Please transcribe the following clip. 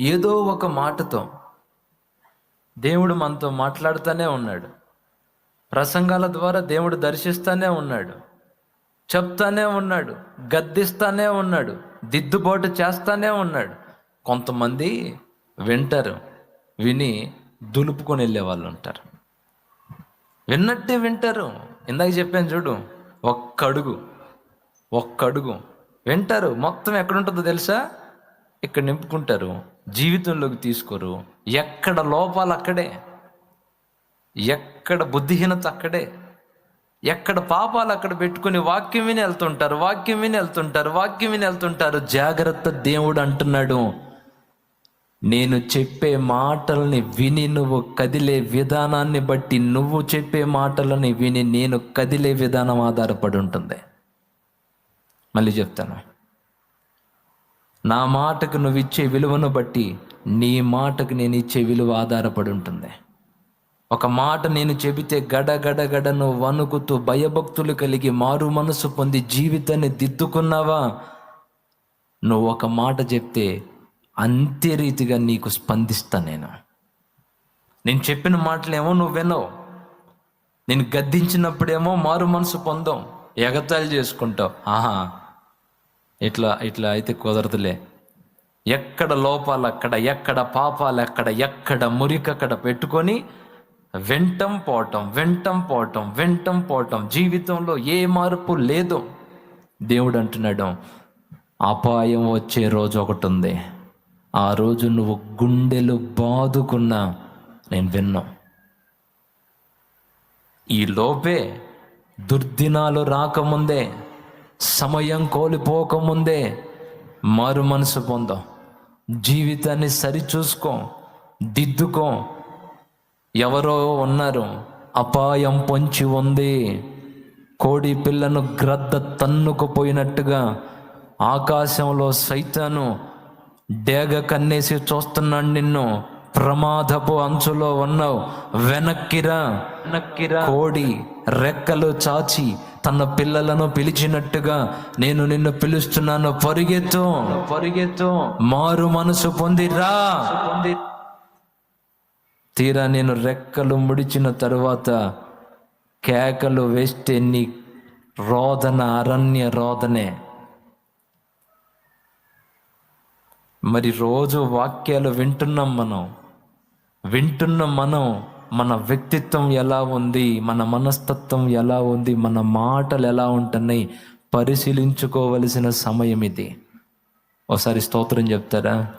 ఏదో ఒక మాటతో దేవుడు మనతో మాట్లాడుతూనే ఉన్నాడు. ప్రసంగాల ద్వారా దేవుడు దర్శిస్తూనే ఉన్నాడు. చెప్తానే ఉన్నాడు. గద్దిస్తానే ఉన్నాడు. దిద్దుబాటు చేస్తానే ఉన్నాడు. కొంతమంది వింటారు విని దులుపుకొని వెళ్ళే వాళ్ళు ఉంటారు. విన్నట్టే వింటారు. ఇందాక చెప్పాను చూడు ఒక్కడుగు ఒక్కడుగు వింటారు. మొత్తం ఎక్కడ ఉంటుందో తెలుసా? ఇక్కడ నింపుకుంటారు జీవితంలోకి తీసుకోరు. ఎక్కడ లోపాలు అక్కడే. ఎక్కడ బుద్ధిహీనత అక్కడే. ఎక్కడ పాపాలు అక్కడ పెట్టుకుని వాక్యం విని వెళ్తుంటారు వాక్యం విని వెళ్తుంటారు వాక్యం విని వెళ్తుంటారు. జాగ్రత్త దేవుడు అంటున్నాడు. నేను చెప్పే మాటల్ని విని నువ్వు కదిలే విధానాన్ని బట్టి నువ్వు చెప్పే మాటలని విని నేను కదిలే విధానం ఆధారపడి ఉంటుంది. మళ్ళీ చెప్తాను. నా మాటకు నువ్వు ఇచ్చే విలువను బట్టి నీ మాటకు నేను ఇచ్చే విలువ ఆధారపడి ఉంటుంది. ఒక మాట నేను చెబితే గడగడగడను నువ్వు వణుకుతూ భయభక్తులు కలిగి మారు మనసు పొంది జీవితాన్ని దిద్దుకున్నావా? నువ్వు ఒక మాట చెప్తే అంతే రీతిగా నీకు స్పందిస్తా నేను. నేను చెప్పిన మాటలేమో నువ్వు వినవు. నేను గద్దించినప్పుడేమో మారు మనసు పొందాం. ఎగతాళి చేసుకుంటావు. ఆహా. ఇట్లా ఇట్లా అయితే కుదరదులే. ఎక్కడ లోపాలు అక్కడ ఎక్కడ పాపాలు అక్కడ ఎక్కడ మురికక్కడ పెట్టుకొని వెంటం పోవటం వెంటం పోవటం వెంటం పోవటం. జీవితంలో ఏ మార్పు లేదు. దేవుడు అంటున్నాడు అపాయం వచ్చే రోజు ఒకటి ఉంది. ఆ రోజు నువ్వు గుండెలు బాదుకున్నా నేను విన్నా. ఈ లోపే దుర్దినాలు రాకముందే సమయం కోల్పోకముందే మారు మనసు పొందాం. జీవితాన్ని సరిచూసుకో దిద్దుకో. ఎవరో ఉన్నారు అపాయం పొంచి ఉంది. కోడి పిల్లను గ్రద్ద తన్నుకుపోయినట్టుగా ఆకాశంలో సైతాను డేగ కన్నేసి చూస్తున్నాడు నిన్ను. ప్రమాదపు అంచులో ఉన్నావు. వెనక్కిరా వెనక్కిరా కోడి రెక్కలు చాచి తన పిల్లలను పిలిచినట్టుగా నేను నిన్ను పిలుస్తున్నాను. పరిగెత్తు. పరిగెత్తు. మారు మనసు పొందిరా పొంది తీరా నేను రెక్కలు ముడిచిన తరువాత కేకలు వేస్తే నీ రోదన అరణ్య రోదనే. మరి రోజు వాక్యాలు వింటున్నాం మనం. వింటున్న మనం మన వ్యక్తిత్వం ఎలా ఉంది మన మనస్తత్వం ఎలా ఉంది మన మాటలు ఎలా ఉంటున్నాయి పరిశీలించుకోవలసిన సమయం ఇది. ఒకసారి స్తోత్రం చెప్తారా?